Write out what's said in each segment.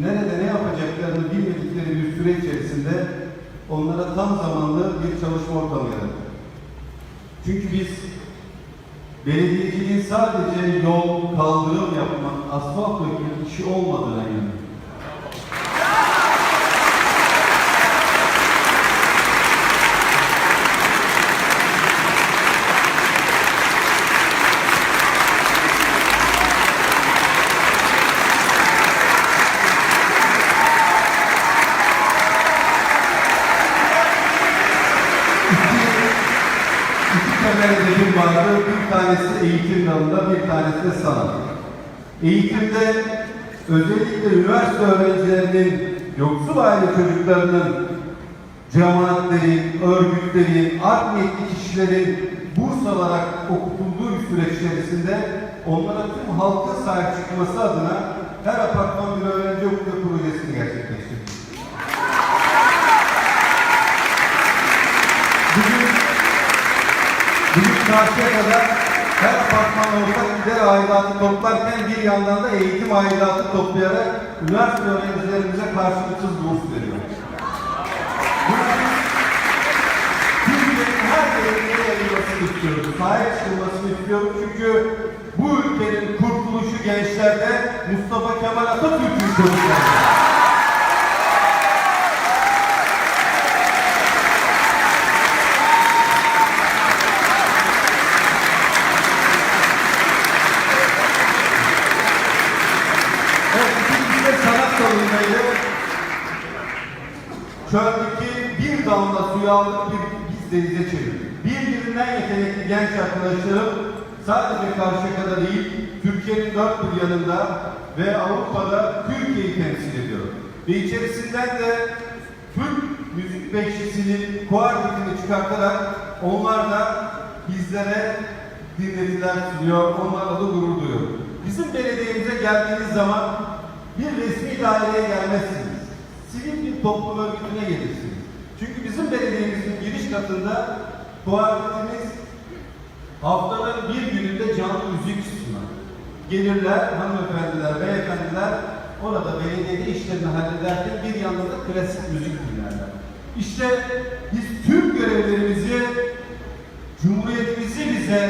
nerede ne yapacaklarını bilmedikleri bir süre içerisinde onlara tam zamanlı bir çalışma ortamı yarattık. Çünkü biz belediyeciliğin sadece yol, kaldırım yapmak, asfalt dökmek işi olmadığına inanıyoruz. Temel hedefim vardı. Bir tanesi eğitim dalında, bir tanesi de sanat. Eğitimde özellikle üniversite öğrencilerinin, yoksul aile çocuklarının, cemaatlerin, örgütlerin, art niyetli kişilerin burs alarak okutulduğu süreç içerisinde onlara tüm halkın sahip çıkması adına her apartman bir öğrenci okulu projesini gerçekleştirdik. Bugün karşıya kadar her apartman ortak gider aidatı toplarken bir yandan da eğitim aidatı toplayarak üniversite öğrencilerimize karşılıksız burs veriyor. Türkiye'nin her yerine yayılmasını istiyoruz. Sahip çıkılmasını istiyoruz çünkü bu ülkenin kurtuluşu gençlerde Mustafa Kemal Atatürk'ün çocuklarında. Evet, ikincisi de sanat dalındaydı. Çöldeki bir damla suyu aldık, bir biz denize çevirdik. Birbirinden yetenekli genç arkadaşlarım sadece Karşıyaka'da değil, Türkiye'nin dört bir yanında ve Avrupa'da Türkiye'yi temsil ediyor. Ve içerisinden de Türk müzik beşlisinin kuartetini çıkartarak onlar da bizlere dinletiler sunuyor, onlarla da gurur duyuyor. Bizim belediyemize geldiğiniz zaman bir resmi daireye gelmezsiniz. Sivil bir toplum örgütüne gelirsiniz. Çünkü bizim belediyemizin giriş katında kuartetimiz haftanın bir gününde canlı müzik sunar. Gelirler hanımefendiler, beyefendiler orada belediyede işlerini hallederken bir yandan da klasik müzik dinlerler. İşte biz tüm görevlerimizi Cumhuriyetimizi bize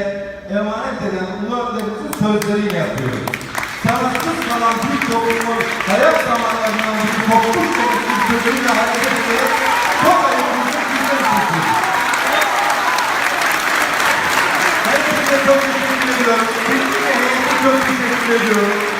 emanet eden ulu önderimizin sözleriyle yapıyoruz. Sanatsız kalan bir toplumu hayat zamanlarından bir toplum konusunu sözüyle hareket ederek çok ayıplıca bizleri tutuyoruz. Hepinize çok teşekkür ediyorum. Bütün heyete çok teşekkür ediyorum.